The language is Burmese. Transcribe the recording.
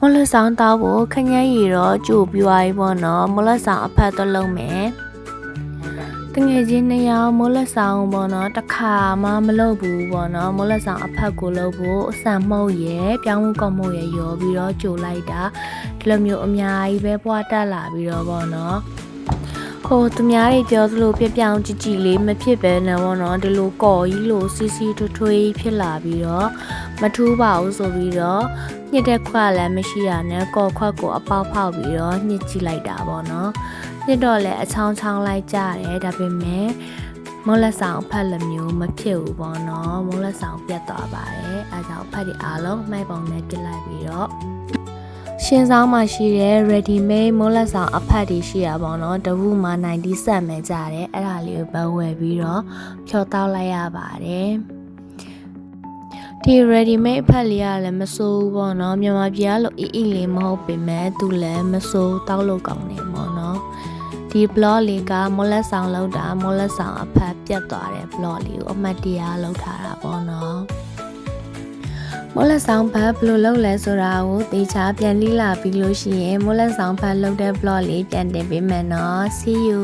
မလဆောင်တောက်ဖို့ခညက်ရီတော့ကြို့ပြီးသွားပြီပေါ့နော်မလဆောင်အဖက်တော့လုံးမယ်တငယ်ချင်းနှစ်ယောက်မလဆောင်ပေါ့နော်တစ်ခါမှမလုပ်ဘူးပေါ့နော်မလဆောင်အဖက်ကိုလုပ်ဖို့အဆန်မှုတ်ရယ်ပြောင်းမှုကောက်မှုရယ်ရောပြီးတော့ကြိုလိုက်တာဒီလိုမျိုးအများကြီးပဲပွားတက်လာပြီးတော့ပေါ့နော်ဟိုသူများတွေပြောသလိုပြပြောင်းကြည့်ကြည့်လေးမဖြစ်ပဲနဲ့ပေါ့နော်ဒီလိုကော်ကြီးလိုစီစီထွထွေးဖြစ်လာပြီးတော့မထူးပါဘူးဆိုပြီးတော့ ညစ်တဲ့ခွက်လည်းမရှိရနဲ့ကော်ခွက်ကိုအပေါက်ဖောက်ပြီးတော့ညှစ်ကြည့်လိုက်တာပေါ့နော်ညစ်တော့လည်းအချောင်းချောင်းလိုက်ကြတယ်ဒါပေမဲ့မောလက်ဆောင်ဖက်လိုမျိုးမဖြစ်ဘူးပေါ့နော်မောလက်ဆောင်ပြတ်သွားပါတယ်အဲဒါကြောင့်ဖက်ဒီအားလုံးမှိုက်ပုံနဲ့ပြစ်လိုက်ပြီးတော့ရှင်းဆောင်မှာရှိတဲ့ ready made မိုးလက်ဆောင်အဖက်တွေရှိရပါတော့တဝူမှာ90ဆက်မဲ့ကြတယ်အဲ့ဒါလေးကိုပဲဝယ်ပြီးတော့ဖြောတောက်လိုက်ရပါတယ် ဒီ ready made အဖက်လေးကလည်းမစိုးဘူးပေါ့နော်မြန်မာပြည်ကလို့အီအီလေးမဟုတ်ပေမဲ့သူလည်းမစိုးတောက်လို့ကောင်းတယ်ပေါ့နော်ဒီ blog လေးကမော်လက်ဆောင်လောက်တာမော်လက်ဆောင်အဖက်ပြတ်သွားတဲ့ blog လေးကိုအမှတ်တရလောက်ထားတာပေါ့နော်မော်လက်ဆောင်ဘတ်ဘယ်လိုလုပ်လဲဆိုတာကိုသေချာပြန်လေ့လာပြီးလို့ရှိရင်မော်လက်ဆောင်ဘတ်လုပ်တဲ့ blog လေးပြန်တင်ပေးမယ်နော် see you